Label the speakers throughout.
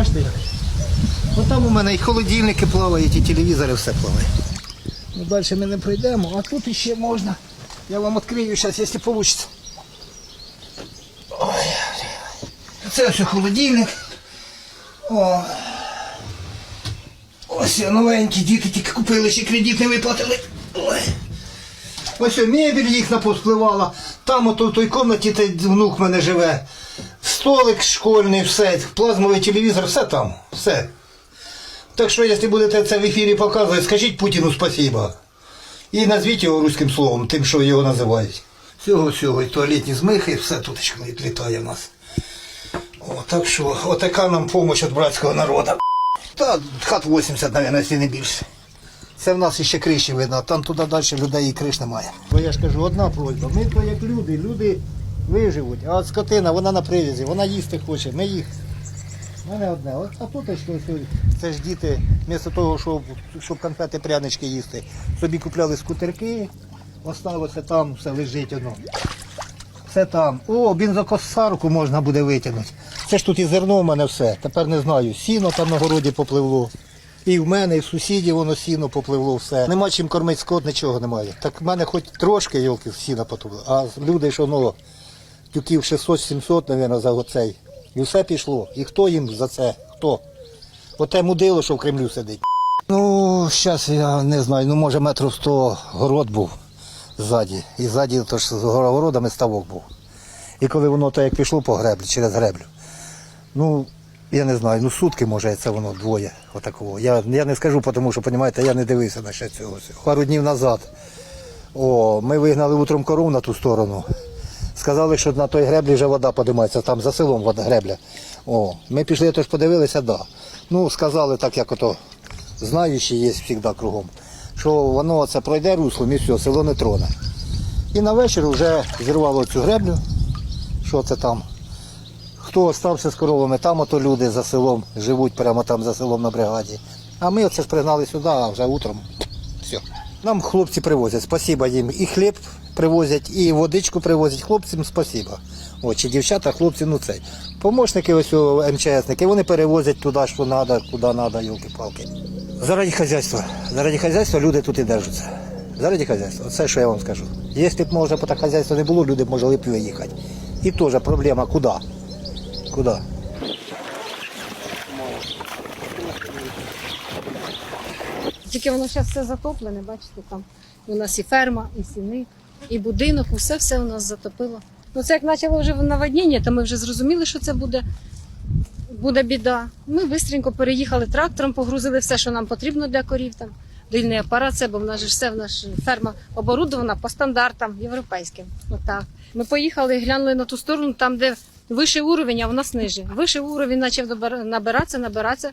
Speaker 1: бачите як? Ну там у мене і холодильники плавають, і телевізори, все плаває. Ну далі ми не пройдемо, а тут іще можна. Я вам відкрию зараз, якщо вийде. Це ось холодильник. О. Ось новенькі діти тільки купили, ще кредит не виплатили. Ой. Ось мебель їх напоспливала. Там ото в той кімнаті той внук мене живе. Столик школьний, все, плазмовий телевізор, все там, все. Так що, якщо будете це в ефірі показувати, скажіть Путіну спасибо. І назвіть його руським словом, тим, що його називають. Всього всього, і туалетні змихи, все тут літає в нас. О, так що, отака нам допомога від братського народу. Та хат 80, мабуть, якщо не більше. Це в нас ще криші видно, а там туди далі людей і криш немає. Бо я ж кажу, одна просьба. Ми то як люди, люди виживуть, а от скотина, вона на привязі, вона їсти хоче, ми їх. У мене одне. А тут це ж діти, вмісто того, щоб, щоб конфети прянички їсти, собі купляли скутерки, осталося там, все лежить воно. Все там. О, бензокосарку можна буде витягнути. Це ж тут і зерно в мене все. Тепер не знаю. Сіно там на городі попливло. І в мене, і в сусідів воно сіно попливло все. Нема чим кормити скот, нічого немає. Так в мене хоч трошки йолки сіна потопло. А люди, що ну, тюків 600-700, мабуть, за оцей. І все пішло. І хто їм за це? Хто? Оте мудило, що в Кремлю сидить. Ну, зараз я не знаю, ну може метрів 100 город був ззаді. І ззаді то ж з городами ставок був. І коли воно так як пішло по греблі, через греблю, ну, я не знаю, ну сутки може це воно двоє отакого. Я, я не скажу, тому що, розумієте, я не дивився на ще цього. Пару днів назад. О, ми вигнали утром коров на ту сторону. Сказали, що на той греблі вже вода подимається, там за селом вода гребля. О, ми пішли, тож подивилися, да. Ну, сказали так, як ото знаючі є завжди кругом, що воно це пройде руслом і все, село не троне. І на вечір вже зірвало цю греблю, що це там. Хто остався з коровами, там ото люди за селом живуть прямо там за селом на бригаді. А ми оце ж пригнали сюди, а вже утром. Все. Нам хлопці привозять, спасіба їм. І хліб привозять, і водичку привозять. Хлопцям спасіба. Чи дівчата, хлопці, ну цей. Помощники ось МЧСники, вони перевозять туди, що треба, куди треба, йолки-палки. Заради хазяйства. Заради хазяйства люди тут і держаться. Заради хазяйства. Оце що я вам скажу. Якщо б може так хазяйства не було, люди б могли б виїхати. І теж проблема куди? Куди?
Speaker 2: Тільки воно зараз все затоплене, бачите, там у нас і ферма, і сіни, і будинок, усе все у нас затопило. Ну це як почало вже наводнення, то ми вже зрозуміли, що це буде, буде біда. Ми швидко переїхали трактором, погрузили все, що нам потрібно для корів. Там дильний апарат, це, бо в нас же все в нас ферма оборудована по стандартам європейським. Отак. Ми поїхали, глянули на ту сторону, там, де вищий уровень, а в нас ниже. Вищий уровень почав набиратися, набиратися.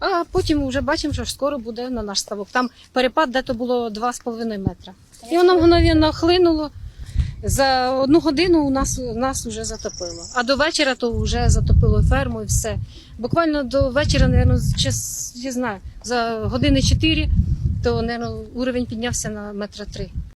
Speaker 2: А потім вже бачимо, що скоро буде на наш ставок. Там перепад де-то було 2,5 метра. І воно мгновенно хлинуло. За одну годину у нас, нас вже затопило. А до вечора то вже затопило ферму і все. Буквально до вечора, мабуть, я знаю, за години 4, то мабуть, уровень піднявся на метра три.